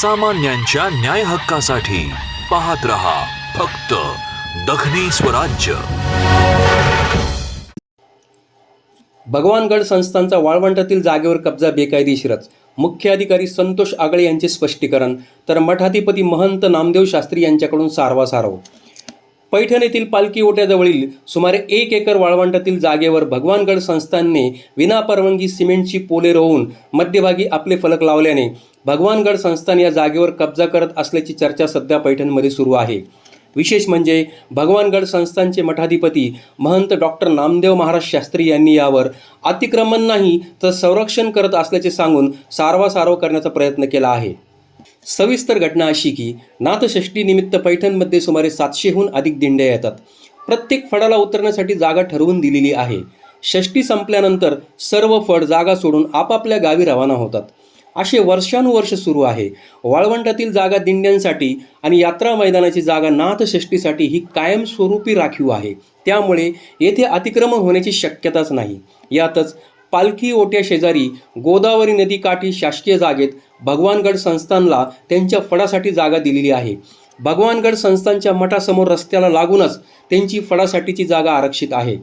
सामान्यांच्या न्याय हक्कासाठी पाहत रहा फक्त दखनी स्वराज्य. भगवानगड संस्थांचा वाळवंटातील जागेवर कब्जा बेकायदेशीरच मुख्य अधिकारी संतोष आगळे यांचे स्पष्टीकरण तर मठाधिपती महंत नामदेव शास्त्री यांच्याकडून सारवासारव पैठण येथील पालखी ओट्याजवळील सुमारे एक एकर वाळवंटातील जागेवर भगवानगड संस्थांनी विनापरवानगी सिमेंटची पोले रोवून मध्यभागी आपले फलक लावल्याने भगवानगड संस्थान या जागेवर कब्जा करत असल्याची चर्चा सध्या पैठणमध्ये सुरू आहे. विशेष म्हणजे भगवानगड संस्थानचे मठाधिपती महंत डॉक्टर नामदेव महाराज शास्त्री यांनी यावर अतिक्रमण नाही तर संरक्षण करत असल्याचे सांगून सारवासारव करण्याचा प्रयत्न केला आहे. सविस्तर घटना अशी की नाथषष्ठीनिमित्त पैठणमध्ये सुमारे सातशेहून अधिक दिंड्या येतात. प्रत्येक फडाला उतरण्यासाठी जागा ठरवून दिलेली आहे. षष्टी संपल्यानंतर सर्व फड जागा सोडून आपापल्या गावी रवाना होतात. असे वर्षानुवर्ष सुरू आहे. वाळवंटातील जागा दिंड्यांसाठी आणि यात्रा मैदानाची जागा नाथषष्टीसाठी ही कायमस्वरूपी राखीव आहे. त्यामुळे येथे अतिक्रमण होण्याची शक्यताच नाही. यातच पालखी ओट्या शेजारी गोदावरी नदीकाठी शासकीय जागेत भगवानगड संस्थानला त्यांच्या फडासाठी जागा दिलेली आहे. भगवानगड संस्थानच्या मठासमोर रस्त्याला लागूनच त्यांची फडासाठीची जागा आरक्षित आहे.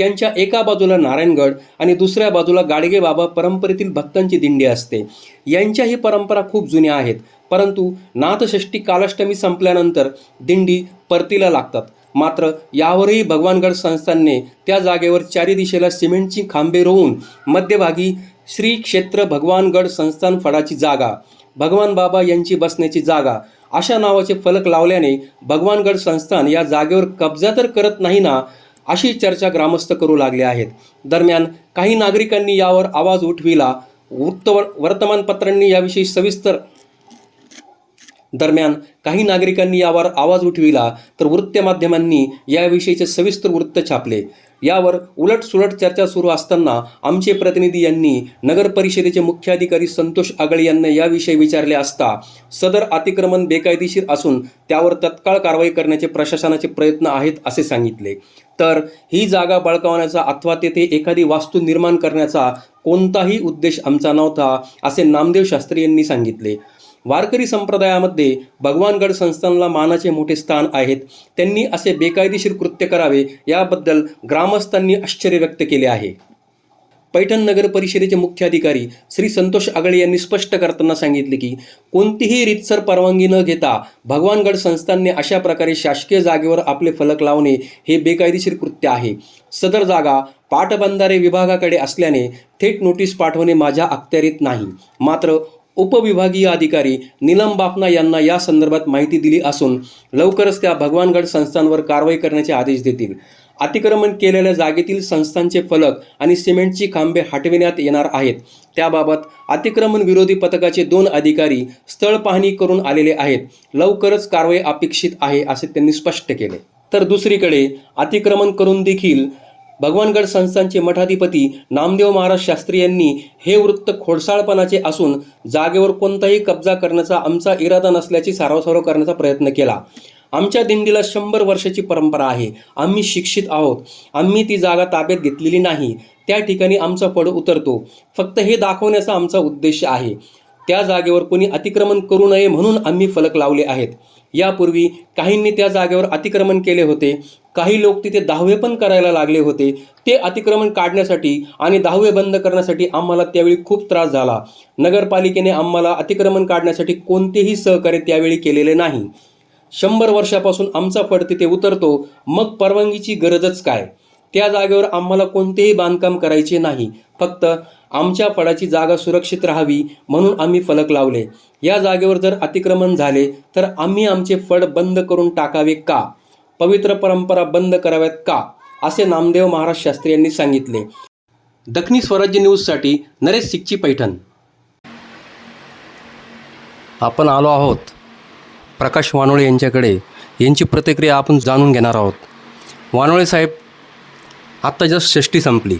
त्यांच्या एका बाजूला नारायणगड आणि दुसऱ्या बाजूला गाडगेबाबा परंपरेतील भक्तांची दिंडी असते. यांच्या ही परंपरा खूप जुन्या आहेत. परंतु नाथषष्ठी कालाष्टमी संपल्यानंतर दिंडी परतीला लागतात. मात्र यावरही भगवानगड संस्थानने त्या जागेवर चारी दिशेला सिमेंटची खांबे रोवून मध्यभागी श्री क्षेत्र भगवानगड संस्थान फडाची जागा भगवान बाबा यांची बसण्याची जागा अशा नावाचे फलक लावल्याने भगवानगड संस्थान या जागेवर कब्जा तर करत नाही ना अशी चर्चा ग्रामस्थ करू लागले आहेत. दरम्यान काही नागरिकांनी यावर आवाज उठविला. वृत्त वर्तमानपत्रांनी याविषयी सविस्तर दरम्यान काही नागरिकांनी यावर आवाज उठविला तर वृत्तमाध्यमांनी याविषयीचे सविस्तर वृत्त छापले. यावर उलटसुलट चर्चा सुरू असताना आमचे प्रतिनिधी यांनी नगर परिषदेचे मुख्याधिकारी संतोष आगळे यांना याविषयी विचारले असता सदर अतिक्रमण बेकायदेशीर असून त्यावर तत्काळ कारवाई करण्याचे प्रशासनाचे प्रयत्न आहेत असे सांगितले. तर ही जागा बळकावण्याचा अथवा तेथे एखादी वास्तू निर्माण करण्याचा कोणताही उद्देश आमचा नव्हता असे नामदेव शास्त्री यांनी सांगितले. वारकरी संप्रदायामध्ये भगवानगड संस्थानला मानाचे मोठे स्थान आहेत. त्यांनी असे बेकायदेशीर कृत्य करावे याबद्दल ग्रामस्थांनी आश्चर्य व्यक्त केले आहे. पैठण नगर परिषदेचे मुख्य अधिकारी श्री संतोष आगळे यांनी स्पष्ट करताना सांगितले की कोणतीही रीतसर परवानगी न घेता भगवानगड संस्थांनी अशा प्रकारे शासकीय जागेवर आपले फलक लावणे हे बेकायदेशीर कृत्य आहे. सदर जागा पाटबंधारे विभागाकडे असल्याने थेट नोटीस पाठवणे माझ्या अखत्यारीत नाही. मात्र उपविभागीय अधिकारी नीलम बापना यांना या संदर्भात माहिती दिली असून लवकरच त्या भगवानगड संस्थांवर कारवाई करण्याचे आदेश देतील. अतिक्रमण केलेल्या जागेतील संस्थांचे फलक आणि सिमेंटची खांबे हटविण्यात येणार आहेत. त्याबाबत अतिक्रमण विरोधी पथकाचे दोन अधिकारी स्थळ पाहणी करून आलेले आहेत. लवकरच कारवाई अपेक्षित आहे असे त्यांनी स्पष्ट केले. तर दुसरीकडे अतिक्रमण करून देखील भगवानगड संस्थांचे मठाधिपती नामदेव महाराज शास्त्री यांनी हे वृत्त खोडसाळपणाचे असून जागेवर कोणताही कब्जा करण्याचा आमचा इरादा नसल्याची सारवासारव करण्याचा प्रयत्न केला. आमच्या दिंडीला शंभर वर्षाची परंपरा आहे. आम्ही शिक्षित आहोत. आम्ही ती जागा ताब्यात घेतलेली नाही. त्या ठिकाणी आमचा पड उतरतो. फक्त हे दाखवण्याचा आमचा उद्देश आहे. त्या जागेवर कोणी अतिक्रमण करू नये म्हणून आम्ही फलक लावले आहेत. यापूर्वी काहींनी त्या जागेवर अतिक्रमण केले होते. काही लोक तिथे दहावे पण करायला लागले होते. ते अतिक्रमण काढण्यासाठी आणि दहावे बंद करण्यासाठी आम्हाला त्यावेळी खूप त्रास झाला. नगरपालिकेने आम्हाला अतिक्रमण काढण्यासाठी कोणतेही सहकार्य त्यावेळी केलेले नाही. शंभर वर्षापासून आमचा फड तिथे उतरतो. मग परवानगीची गरजच काय? त्या जागेवर आम्हाला कोणतेही बांधकाम करायचे नाही. फक्त आमच्या फळाची जागा सुरक्षित राहावी म्हणून आम्ही फलक लावले. या जागेवर जर अतिक्रमण झाले तर आम्ही आमचे फळ बंद करून टाकावे का? पवित्र परंपरा बंद कराव्यात का? असे नामदेव महाराज शास्त्री यांनी सांगितले. दखनी स्वराज्य न्यूजसाठी नरेश सिक्ची पैठण. आपण आलो आहोत. प्रकाश वानोळे यांच्याकडे यांची प्रतिक्रिया आपण जाणून घेणार आहोत. वानोळे साहेब आत्ता जस्ट षष्टी संपली.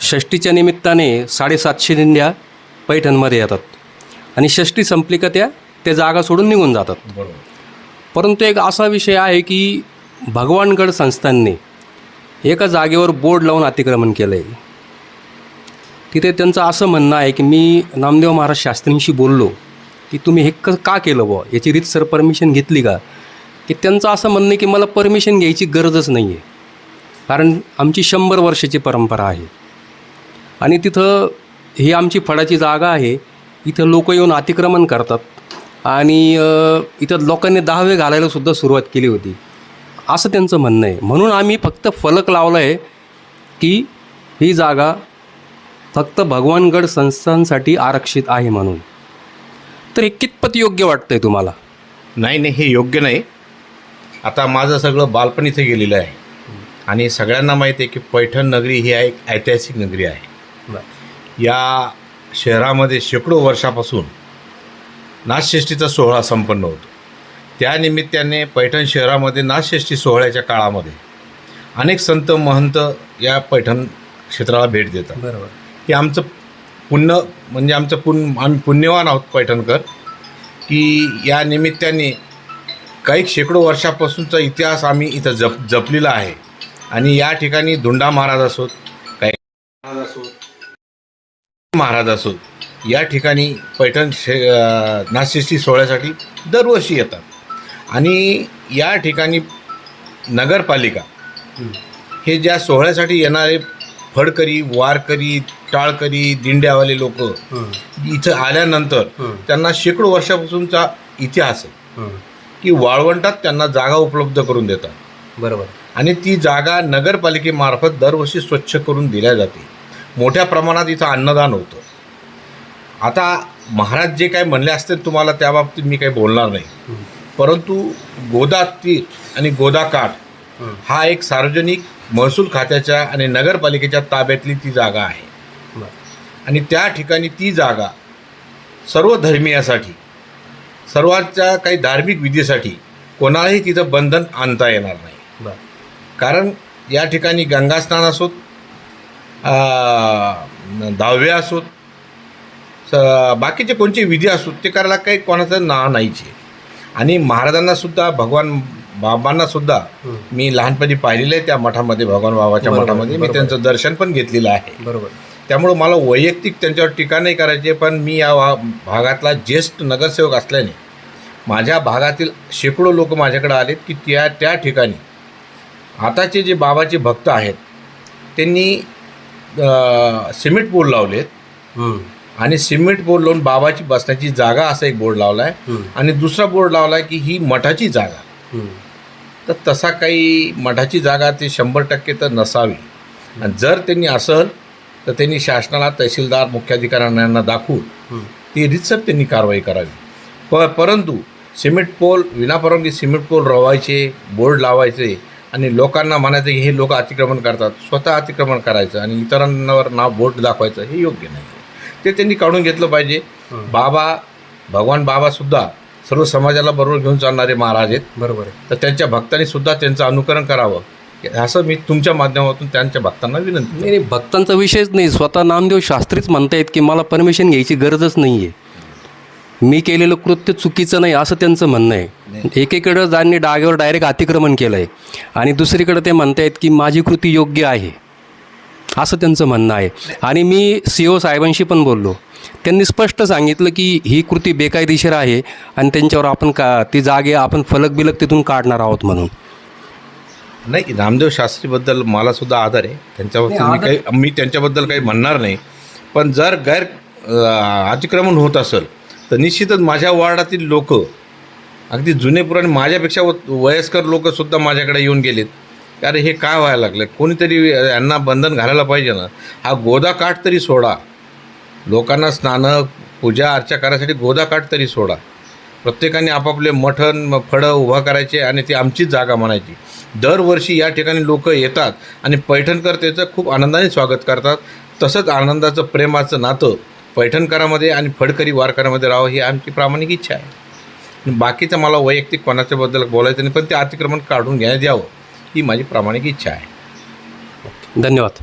षष्टीच्या निमित्ताने साडेसातशे दिंड्या पैठणमध्ये येतात. आणि षष्टी संपली का त्या त्या जागा सोडून निघून जातात. परंतु एक असा विषय आहे की भगवानगड संस्थांनी एका जागेवर बोर्ड लावून अतिक्रमण केलं आहे तिथे त्यांचं असं म्हणणं आहे की मी नामदेव महाराज शास्त्रींशी बोललो. की तुम्ही हे क का केलं बुवा? याची रीतसर परमिशन घेतली का? की त्यांचं असं म्हणणं आहे की मला परमिशन घ्यायची गरजच नाही आहे कारण आमची शंभर वर्षाची परंपरा आहे. आणि तिथं ही आमची फळाची जागा आहे. इथं लोक येऊन अतिक्रमण करतात. आणि इथं लोकांनी दहावे घालायला सुद्धा सुरुवात केली होती. असं त्यांचं म्हणणं आहे. म्हणून आम्ही फक्त फलक लावला आहे की ही जागा फक्त भगवानगड संस्थांसाठी आरक्षित आहे म्हणून. तर हे कितपत योग्य वाटतंय तुम्हाला? नाही नाही हे योग्य नाही. आता माझं सगळं बालपण इथे गेलेलं आहे. आणि सगळ्यांना माहिती आहे की पैठण नगरी ही एक ऐतिहासिक नगरी आहे. या शहरामध्ये शेकडो वर्षापासून नाथषष्ठीचा सोहळा संपन्न होतो. त्या निमित्ताने पैठण शहरामध्ये नाथषष्ठी सोहळ्याच्या काळामध्ये अनेक संत महंत या पैठण क्षेत्राला भेट देतात. बरोबर. हे आमचं पुण्य म्हणजे आमचं पुण्य आम्ही पुण्यवान आहोत पैठणकर की या निमित्ताने काही शेकडो वर्षापासूनचा इतिहास आम्ही इथं जप जपलेला आहे. आणि या ठिकाणी धुंडा महाराज असोत काही महाराज असोत महाराज असोत या ठिकाणी पैठण शे नाथषष्ठी सोहळ्यासाठी दरवर्षी येतात. आणि या ठिकाणी नगरपालिका हे ज्या सोहळ्यासाठी येणारे फडकरी वारकरी टाळकरी दिंड्यावाले लोक इथं आल्यानंतर त्यांना शेकडो वर्षापासूनचा इतिहास आहे. की वाळवंटात त्यांना जागा उपलब्ध करून देतात. बरोबर. आणि ती जागा नगरपालिकेमार्फत दरवर्षी स्वच्छ करून दिल्या जाते. मोठ्या प्रमाणात इथं अन्नदान होतं. आता महाराज जे काही म्हणले असते तुम्हाला त्या बाबतीत मी काही बोलणार नाही. परंतु गोदा तीर आणि गोदा काठ हा एक सार्वजनिक महसूल खात्याच्या आणि नगरपालिकेच्या ताब्यातली ती जागा आहे. आणि त्या ठिकाणी ती जागा सर्व धर्मियासाठी सर्वांच्या काही धार्मिक विधीसाठी कोणालाही तिथं बंधन आणता येणार नाही. कारण या ठिकाणी गंगास्नान असोत दहावे असोत बाकीचे कोणते विधी असोत ते करायला काही कोणाचं ना नाहीच आणि महाराजांना सुद्धा भगवान बाबांना सुद्धा मी लहानपणी पाहिलेलं आहे त्या मठामध्ये भगवान बाबाच्या मठामध्ये मी. त्यांचं दर्शन पण घेतलेलं आहे बरोबर त्यामुळं मला वैयक्तिक त्यांच्यावर टीका नाही करायची पण मी या भागातला ज्येष्ठ नगरसेवक असल्याने माझ्या भागातील शेकडो लोक माझ्याकडे आलेत की त्या त्या ठिकाणी आताचे जे बाबाचे भक्त आहेत त्यांनी सिमेंट बोर्ड लावलेत. आणि सिमेंट बोर्ड लावून बाबाची बसण्याची जागा असा एक बोर्ड लावला आहे. आणि दुसरा बोर्ड लावला आहे की ही मठाची जागा. तर तसा काही मठाची जागा ते शंभर टक्के तर नसावी. आणि जर त्यांनी असेल तर त्यांनी शासनाला तहसीलदार मुख्याधिकाऱ्यांना दाखवून. ती रितसर त्यांनी कारवाई करावी. प परंतु सिमेंट पोल विनापरवानगी सिमेंट पोल रवायचे बोर्ड लावायचे आणि लोकांना म्हणायचं की हे लोक अतिक्रमण करतात स्वतः अतिक्रमण करायचं आणि इतरांवर नाव बोट दाखवायचं हे योग्य नाही. ते त्यांनी काढून घेतलं पाहिजे. बाबा भगवान बाबासुद्धा सर्व समाजाला बरोबर घेऊन चालणारे महाराज आहेत. बरोबर आहे. तर त्यांच्या भक्तांनी सुद्धा त्यांचं अनुकरण करावं. असं मी तुमच्या माध्यमातून त्यांच्या भक्तांना विनंती. नाही नाही भक्तांचा विषयच नाही. स्वतः नामदेव शास्त्रीच म्हणतायत की मला परमिशन घ्यायची गरजच नाही आहे मी केलेलं कृत्य चुकीचं नाही असं त्यांचं म्हणणं आहे. एकीकडं ज्यांनी डागेवर डायरेक्ट अतिक्रमण केलं आहे आणि दुसरीकडं ते म्हणतायत की माझी कृती योग्य आहे. असं त्यांचं म्हणणं आहे. आणि मी सी ओ साहेबांशी पण बोललो. त्यांनी स्पष्ट सांगितलं की ही कृती बेकायदेशीर आहे आणि त्यांच्यावर आपण का ती जागे आपण फलक बिलक तिथून काढणार आहोत म्हणून. नाही रामदेव शास्त्रीबद्दल मला सुद्धा आदर आहे. त्यांच्याबद्दल मी काही मी त्यांच्याबद्दल काही म्हणणार नाही. पण जर गैर अतिक्रमण होत असेल तर निश्चितच माझ्या वार्डातील लोक अगदी जुने पुराणे माझ्यापेक्षा व- वयस्कर लोकसुद्धा माझ्याकडे येऊन गेलेत. अरे हे काय व्हायला लागलं कोणीतरी यांना बंधन घालायला पाहिजे ना? हा गोदा काठ तरी सोडा. लोकांना स्नानं पूजा अर्चा करायसाठी गोदा काठ तरी सोडा. प्रत्येकाने आपापले मठण फळं उभा करायचे आणि ती आमचीच जागा म्हणायची. दरवर्षी या ठिकाणी लोक येतात आणि पैठणकर त्याचं खूप आनंदाने स्वागत करतात. तसंच आनंदाचं प्रेमाचं नातं पैठणकरामध्ये आणि फडकरी वारकऱ्यामध्ये राहावं ही आमची प्रामाणिक इच्छा आहे. बाकीचं मला वैयक्तिक कोणाच्याबद्दल बोलायचं नाही पण ते अतिक्रमण काढून घेण्यात यावं ही माझी प्रामाणिक इच्छा आहे. धन्यवाद.